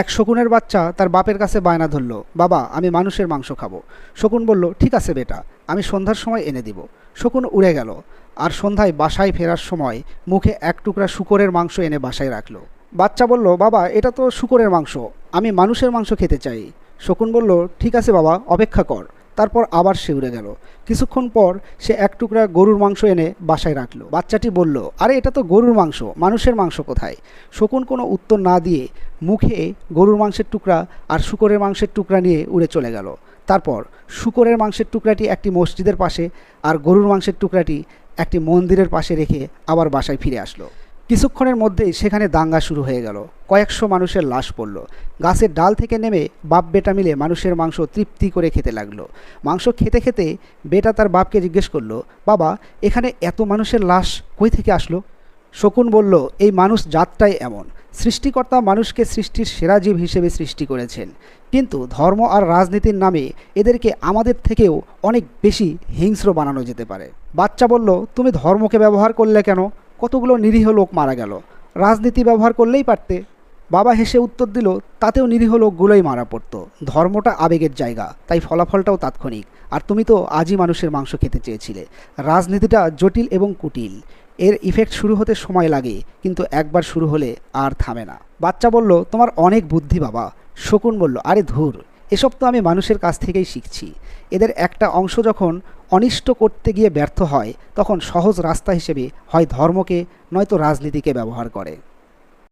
এক শকুনের বাচ্চা তার বাপের কাছে বায়না ধরল, বাবা, আমি মানুষের মাংস খাব। শকুন বলল, ঠিক আছে বেটা, আমি সন্ধ্যার সময় এনে দিব। শকুন উড়ে গেল, আর সন্ধ্যায় বাসায় ফেরার সময় মুখে এক টুকরা শুকরের মাংস এনে বাসায় রাখল। বাচ্চা বলল, বাবা, এটা তো শুকরের মাংস, আমি মানুষের মাংস খেতে চাই। শকুন বলল, ঠিক আছে বাবা, অপেক্ষা কর। তারপর আবার সে উড়ে গেল। কিছুক্ষণ পর সে এক টুকরা গরুর মাংস এনে বাসায় রাখল। বাচ্চাটি বলল, আরে, এটা তো গরুর মাংস, মানুষের মাংস কোথায়? শকুন কোনো উত্তর না দিয়ে মুখে গরুর মাংসের টুকরা আর শুকরের মাংসের টুকরা নিয়ে উড়ে চলে গেল। তারপর শুকরের মাংসের টুকরাটি একটি মসজিদের পাশে আর গরুর মাংসের টুকরাটি একটি মন্দিরের পাশে রেখে আবার বাসায় ফিরে আসলো। কিছুক্ষণের মধ্যেই সেখানে দাঙ্গা শুরু হয়ে গেল। কয়েকশো মানুষের লাশ পড়ল। গাছের ডাল থেকে নেমে বাপ বেটা মিলে মানুষের মাংস তৃপ্তি করে খেতে লাগল। মাংস খেতে খেতে বেটা তার বাপকে জিজ্ঞেস করল, বাবা, এখানে এত মানুষের লাশ কই থেকে আসলো? শকুন বলল, এই মানুষ জাতটাই এমন। সৃষ্টিকর্তা মানুষকে সৃষ্টির সেরা জীব হিসেবে সৃষ্টি করেছেন। কিন্তু ধর্ম আর রাজনীতির নামে এদেরকে আমাদের থেকেও অনেক বেশি হিংস্র বানানো যেতে পারে। বাচ্চা বলল, তুমি ধর্মকে ব্যবহার করলে কেন? কতগুলো নিরীহ লোক মারা গেল। রাজনীতি ব্যবহার করলেই পারতে। বাবা হেসে উত্তর দিল, তাতেও নিরীহ লোকগুলোই মারা পড়তো। ধর্মটা আবেগের জায়গা, তাই ফলাফলটাও তাৎক্ষণিক। আর তুমি তো আজই মানুষের মাংস খেতে চেয়েছিলে। রাজনীতিটা জটিল এবং কুটিল। এর ইফেক্ট শুরু হতে সময় লাগে, কিন্তু একবার শুরু হলে আর থামে না। বাচ্চা বলল, তোমার অনেক বুদ্ধি বাবা। শকুন বলল, আরে ধুর, এসব তো আমি মানুষের কাছ থেকেই শিখছি। এদের একটা অংশ যখন অনিষ্ট করতে গিয়ে ব্যর্থ হয়, তখন সহজ রাস্তা হিসেবে হয় ধর্মকে, নয়তো রাজনীতিকে ব্যবহার করে।